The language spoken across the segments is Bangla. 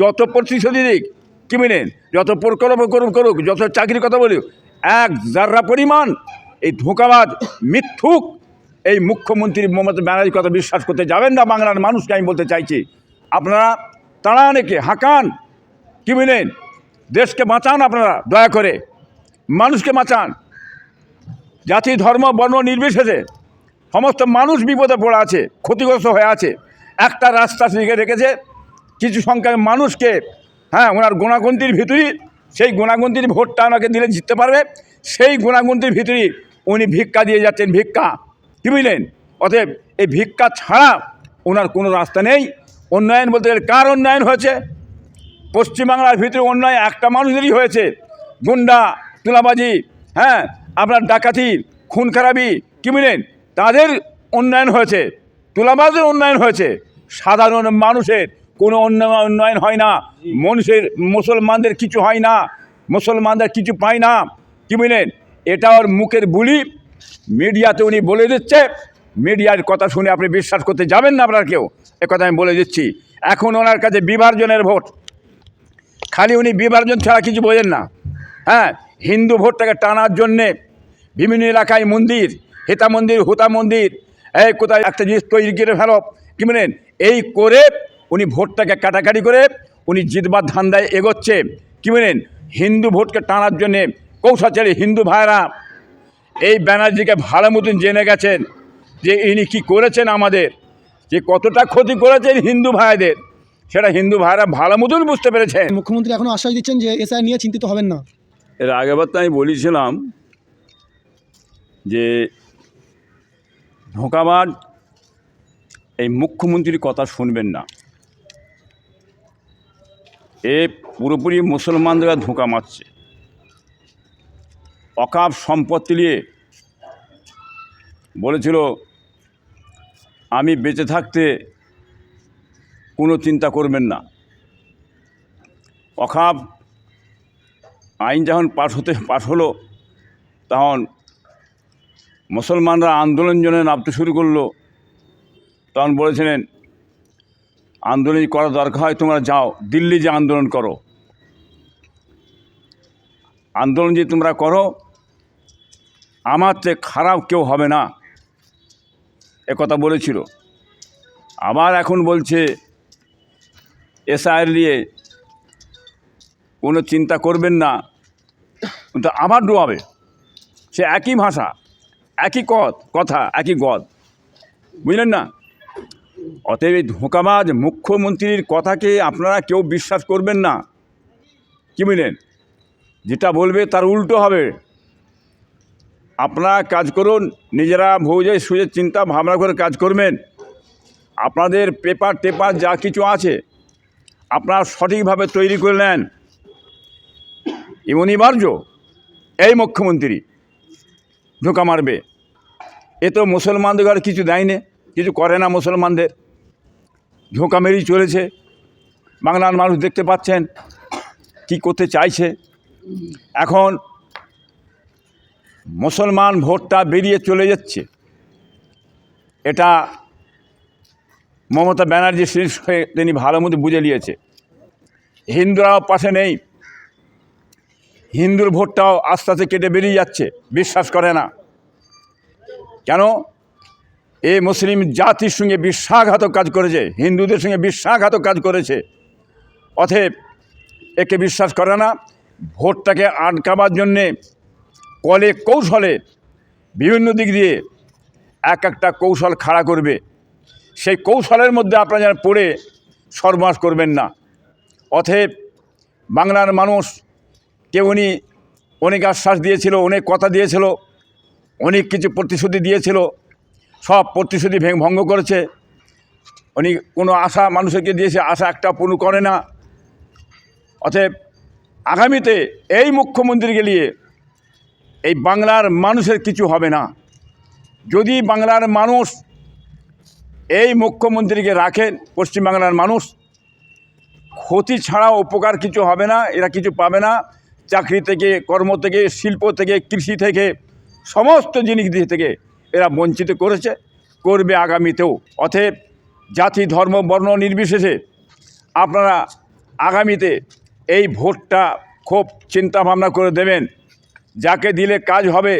যত প্রতিশ্রুতি দিক, কি মিনেন? যত প্রকল্প করুক করুক, যত চাকরির কথা বলুক, এক যার্রা পরিমাণ, এই ধোঁকাবাজ, মিথ্যুক, এই মুখ্যমন্ত্রী মমতা ব্যানার্জির কথা বিশ্বাস করতে যাবেন না বাংলার মানুষকে, আমি বলতে চাইছি। আপনারা তাড়া অনেকে হাঁকান, কি মিনেন? দেশকে বাঁচান আপনারা, দয়া করে। মানুষকে বাঁচান। জাতি, ধর্ম, বর্ণ নির্বিশেষে সমস্ত মানুষ বিপদে পড়ে আছে, ক্ষতিগ্রস্ত হয়ে আছে। একটা রাস্তা লিখে রেখেছে কিছু সংখ্যক মানুষকে হ্যাঁ ওনার গুণাগুন্তির ভিতরেই, সেই গুণাগুন্তির ভোটটা ওনাকে দিলে জিততে পারবে। সেই গুণাগুন্তির ভিতরেই উনি ভিক্ষা দিয়ে যাচ্ছেন, ভিক্ষা। কি বুঝলেন? অতএব এই ভিক্ষা ছাড়া ওনার কোনো রাস্তা নেই। উন্নয়ন বলতে গেলে কার উন্নয়ন হয়েছে? পশ্চিমবাংলার ভিতরে অন্যায় একটা মানুষেরই হয়েছে। গুন্ডা, তুলাবাজি হ্যাঁ আপনার ডাকাতি, খুন খারাপি, কি বুঝলেন? তাদের উন্নয়ন হয়েছে, তুলাবাজের উন্নয়ন হয়েছে। সাধারণ মানুষের কোনো উন্নয়ন উন্নয়ন হয় না। মানুষের মুসলমানদের কিছু হয় না। মুসলমানদের কিছু পায় না। কি বুঝলেন এটা ওর মুখের বুলি। মিডিয়াতে উনি বলে দিচ্ছে। মিডিয়ার কথা শুনে আপনি বিশ্বাস করতে যাবেন না আপনার কেউ। এ কথা আমি বলে দিচ্ছি। এখন ওনার কাছে বিভাজনের ভোট। খালি উনি বিভাজন ছাড়া কিছু বোঝেন না। হ্যাঁ হিন্দু ভোটটাকে টানার জন্যে বিভিন্ন এলাকায় মন্দির হেতা মন্দির হুতা মন্দির এই কোথায় একটা জিনিস তৈরি করে ফেলো। কি বলেন এই করে উনি ভোটটাকে কাটাকাটি করে উনি জিতবার ধান্দায় এগোচ্ছে। কি বলেন? হিন্দু ভোটকে টানার জন্যে কৌশাচারী হিন্দু ভাইরা এই ব্যানার্জিকে ভালো মতন জেনে গেছেন যে ইনি কি করেছেন আমাদের যে কতটা ক্ষতি করেছেন হিন্দু ভাইদের সেটা হিন্দু ভাইরা ভালো মতন বুঝতে পেরেছেন। মুখ্যমন্ত্রী এখন আশ্বাস দিচ্ছেন যে এসআই নিয়ে চিন্তিত হবেন না। এর আগেবার তো আমি বলেছিলাম যে ধোঁকাবাজ এই মুখ্যমন্ত্রীর কথা শুনবেন না। এ পুরোপুরি মুসলমানদের ধোঁকা মারছে। অকাপ সম্পত্তি নিয়ে বলেছিল, আমি বেঁচে থাকতে কোনো চিন্তা করবেন না। অকাপ আইন যখন পাশ হতে, পাশ হলো, তখন মুসলমানরা আন্দোলন জন্য নামতে শুরু করল। তখন বলেছিলেন আন্দোলন করা দরকার হয়, তোমরা যাও। দিল্লি যে আন্দোলন করো। আন্দোলন যে তোমরা করো, আমার চেয়ে খারাপ কেউ হবে না। কথা বলেছিল। আবার এখন বলছে এসআইয়ের নিয়ে কোনো চিন্তা করবেন না। কিন্তু আবার ডোয়াবে সে একই ভাষা, একই কথ কথা, একই গদ। বুঝলেন না? অতএব এই ধোঁকাবাজ মুখ্যমন্ত্রীর কথাকে আপনারা কেউ বিশ্বাস করবেন না। কি বুঝলেন যেটা বলবে তার উল্টো হবে। আপনারা কাজ করুন, নিজেরা ভৌজে সুজে চিন্তা ভাবনা করে কাজ করবেন। আপনাদের পেপার টেপার যা কিছু আছে, আপনারা সঠিকভাবে তৈরি করে নেন। অনিবার্য, এই মুখ্যমন্ত্রী ঢোকা মারবে। এ তো মুসলমানদের কিছু দেয় না কিছু করে না মুসলমানদের। ঝোঁকা মেরেই চলেছে। বাংলার মানুষ দেখতে পাচ্ছেন কি করতে চাইছে। এখন মুসলমান ভোটটা বেরিয়ে চলে যাচ্ছে। এটা মমতা ব্যানার্জি শীর্ষ হয়ে তিনি ভালো মতো বুঝে নিয়েছে। হিন্দুরাও পাশে নেই। হিন্দুর ভোটটাও আস্তে আস্তে কেটে বেরিয়ে যাচ্ছে। বিশ্বাস করে না। কেন? এ মুসলিম জাতির সঙ্গে বিশ্বাসঘাতক কাজ করেছে, হিন্দুদের সঙ্গে বিশ্বাসঘাতক কাজ করেছে। অতএব একে বিশ্বাস করে না, ভোটটাকে আটকাবার জন্যে কলে কৌশলে বিভিন্ন দিক দিয়ে এক একটা কৌশল খাড়া করবে। সেই কৌশলের মধ্যে আপনারা যেন পড়ে সর্বনাশ করবেন না। অতএব বাংলার মানুষ কে উনি অনেক আশ্বাস দিয়েছিল, অনেক কথা দিয়েছিল, অনেক কিছু প্রতিশ্রুতি দিয়েছিল সব প্রতিশ্রুতি ভেঙ ভঙ্গ করেছে। উনি কোনো আশা মানুষকে দিয়েছে, আশা একটা পূর্ণ করে না। অতএব আগামীতে এই মুখ্যমন্ত্রী নিয়ে এই বাংলার মানুষের কিছু হবে না। যদি বাংলার মানুষ এই মুখ্যমন্ত্রীকে রাখেন, পশ্চিমবাংলার মানুষ, ক্ষতি ছাড়া উপকার কিছু হবে না, এরা কিছু পাবে না। চাকরি থেকে, কর্ম থেকে, শিল্প থেকে, কৃষি থেকে, সমস্ত জিনিস থেকে এরা বঞ্চিত করেছে, করবে আগামীতেও। অতএব জাতি, ধর্ম, বর্ণ নির্বিশেষে আপনারা আগামীতে এই ভোটটা খুব চিন্তা ভাবনা করে দেবেন। যাকে দিলে কাজ হবে,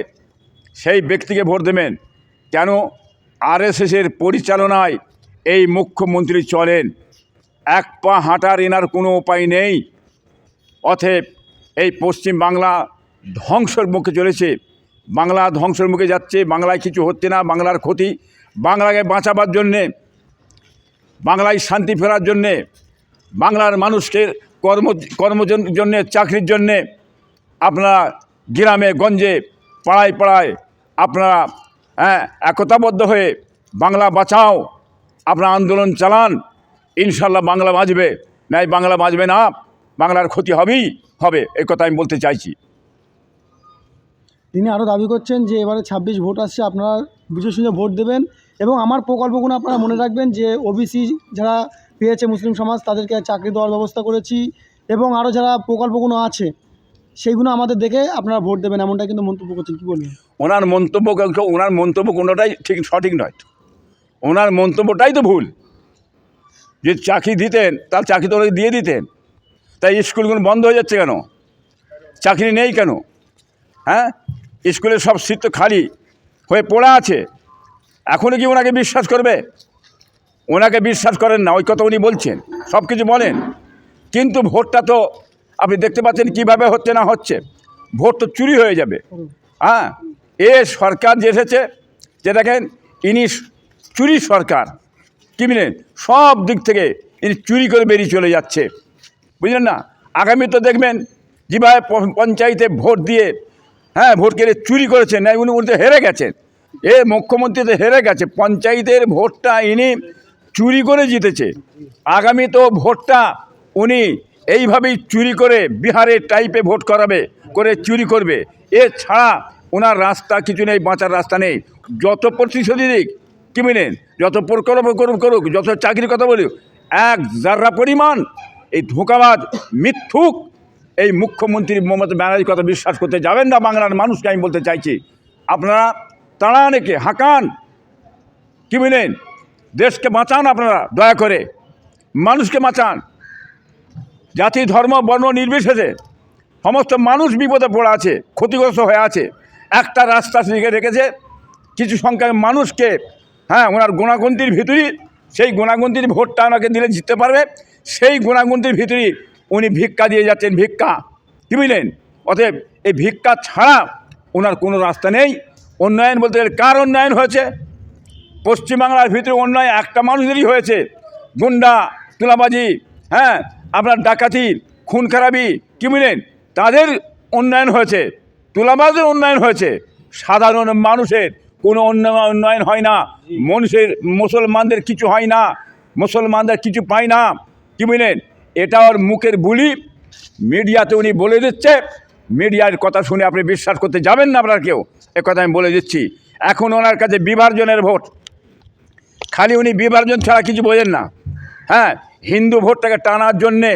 সেই ব্যক্তিকে ভোট দেবেন। কেন? আরএসএসের পরিচালনায় এই মুখ্যমন্ত্রী চলেন। এক পা হাঁটার এনার কোনো উপায় নেই। অতএব এই পশ্চিম বাংলা ধ্বংসের মুখে চলেছে। বাংলা ধ্বংসের মুখে যাচ্ছে, বাংলায় কিছু হচ্ছে না, বাংলার ক্ষতি, বাংলাকে বাঁচাবার জন্যে, বাংলায় শান্তি ফেরার জন্যে, বাংলার মানুষকে কর্ম, কর্মজন, জন্যে, চাকরির জন্যে আপনারা গ্রামে, গঞ্জে, পাড়ায় পাড়ায় আপনারা হ্যাঁ একতাবদ্ধ হয়ে বাংলা বাঁচাও, আপনারা আন্দোলন চালান ইনশাল্লাহ বাংলা বাঁচবে। নাই বাংলা বাঁচবে না, বাংলার ক্ষতি হবেই, হবে এই কথা আমি বলতে চাইছি। তিনি আরও দাবি করছেন যে এবারে ছাব্বিশ ভোট আসছে, আপনারা বুঝে শুনে ভোট দেবেন। এবং আমার প্রকল্পগুলো আপনারা মনে রাখবেন যে ওবিসি যারা পেয়েছে মুসলিম সমাজ, তাদেরকে চাকরি দেওয়ার ব্যবস্থা করেছি। এবং আরও যারা প্রকল্পগুলো আছে, সেইগুলো আমাদের দেখে আপনারা ভোট দেবেন এমনটা কিন্তু মন্তব্য করছেন। কী বলবেন? ওনার মন্তব্য ওনার মন্তব্য কোনোটাই ঠিক, সঠিক নয়। ওনার মন্তব্যটাই তো ভুল। যে চাকরি দিতেন, তার চাকরি তো দিয়ে দিতেন। তাই স্কুলগুলো বন্ধ হয়ে যাচ্ছে কেন? চাকরি নেই কেন? হ্যাঁ? স্কুলের সব সিট তো খালি, হয়ে পড়া আছে। এখনও কি ওনাকে বিশ্বাস করবে? ওনাকে বিশ্বাস করেন না, ওই কথা উনি বলছেন, সব কিছু বলেন। কিন্তু ভোটটা তো আপনি দেখতে পাচ্ছেন কীভাবে হচ্ছে না হচ্ছে। ভোট তো চুরি হয়ে যাবে। হ্যাঁ এ সরকার যে এসেছে, যে দেখেন, ইনি চুরি সরকার, কি বুঝলেন সব দিক থেকে ইনি চুরি করে বেরিয়ে চলে যাচ্ছে। বুঝলেন না? আগামী তো দেখবেন, যেভাবে পঞ্চায়েতে ভোট দিয়ে হ্যাঁ ভোট কেড়ে চুরি করেছেন না উনি উনি তো হেরে গেছেন এ মুখ্যমন্ত্রী তো হেরে গেছে, পঞ্চায়েতের ভোটটা ইনি চুরি করে জিতেছে। আগামী তো ভোটটা উনি এইভাবেই চুরি করে বিহারের টাইপে ভোট করাবে, করে চুরি করবে। এছাড়া ওনার রাস্তা কিছু নেই, বাঁচার রাস্তা নেই। যত প্রতিশ্রুতি দিক, কি মিনেন যত প্রকল্প করুক করুক, যত চাকরির কথা বলুক, এক যার্রা পরিমাণ এই ধোঁকাবাজ মিথ্যুক এই মুখ্যমন্ত্রী মমতা ব্যানার্জির কথা বিশ্বাস করতে যাবেন না বাংলার মানুষকে, আমি বলতে চাইছি। আপনারা তাড়ান একে, হাঁকান। কি বুঝলেন দেশকে বাঁচান আপনারা, দয়া করে। মানুষকে বাঁচান। জাতি, ধর্ম, বর্ণ নির্বিশেষে সমস্ত মানুষ বিপদে পড়ে আছে, ক্ষতিগ্রস্ত হয়ে আছে। একটা রাস্তা লিখে রেখেছে, কিছু সংখ্যক মানুষকে হ্যাঁ ওনার গুণাগুন্তির ভিতরেই, সেই গুণাগুন্তির ভোটটা ওনাকে দিলে জিততে পারবে। সেই গুণাগুন্তির ভিতরেই উনি ভিক্ষা দিয়ে যাচ্ছেন ভিক্ষা। কি বুঝলেন? অতএব এই ভিক্ষা ছাড়া ওনার কোনো রাস্তা নেই। উন্নয়ন বলতে গেলে কার উন্নয়ন হয়েছে? পশ্চিমবাংলার ভিতরে অন্যায় একটা মানুষেরই হয়েছে। গুন্ডা তুলাবাজি হ্যাঁ আপনার ডাকাতি খুন খারাপি কি বুঝলেন? তাদের উন্নয়ন হয়েছে। তুলাবাজের উন্নয়ন হয়েছে। সাধারণ মানুষের কোনো উন্ন- উন্নয়ন হয় না। মানুষের মুসলমানদের কিছু হয় না। মুসলমানদের কিছু পায় না। কি বুঝলেন? এটা ওর মুখের বুলি। মিডিয়াতে উনি বলে দিচ্ছে। মিডিয়ার কথা শুনে আপনি বিশ্বাস করতে যাবেন না আপনার কেউ। এ কথা আমি বলে দিচ্ছি। এখন ওনার কাছে বিভাজনের ভোট। খালি উনি বিভাজন ছাড়া কিছু বোঝেন না। হ্যাঁ হিন্দু ভোটটাকে টানার জন্যে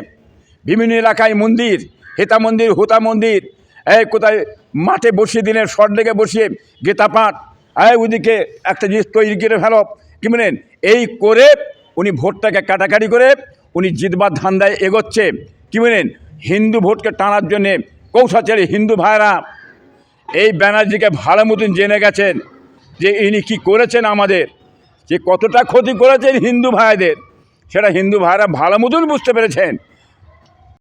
বিভিন্ন এলাকায় মন্দির, হেতা মন্দির, হুতা মন্দির, এই কোথায় মাঠে বসিয়ে দিলেন শর্ট লেগে বসিয়ে গীতা পাঠ এই ওদিকে একটা জিনিস তৈরি করে ফেলো। কি বলেন? এই করে উনি ভোটটাকে কাটাকাটি করে উনি জিতবার ধান্দায় এগোচ্ছে। কি বলেন? হিন্দু ভোটকে টানার জন্যে কৌশাচারী হিন্দু ভাইরা এই ব্যানার্জিকে ভালো মতন জেনে গেছেন যে ইনি কি করেছেন আমাদের, যে কতটা ক্ষতি করেছেন হিন্দু ভাইদের, সেটা হিন্দু ভাইরা ভালো মতন বুঝতে পেরেছেন।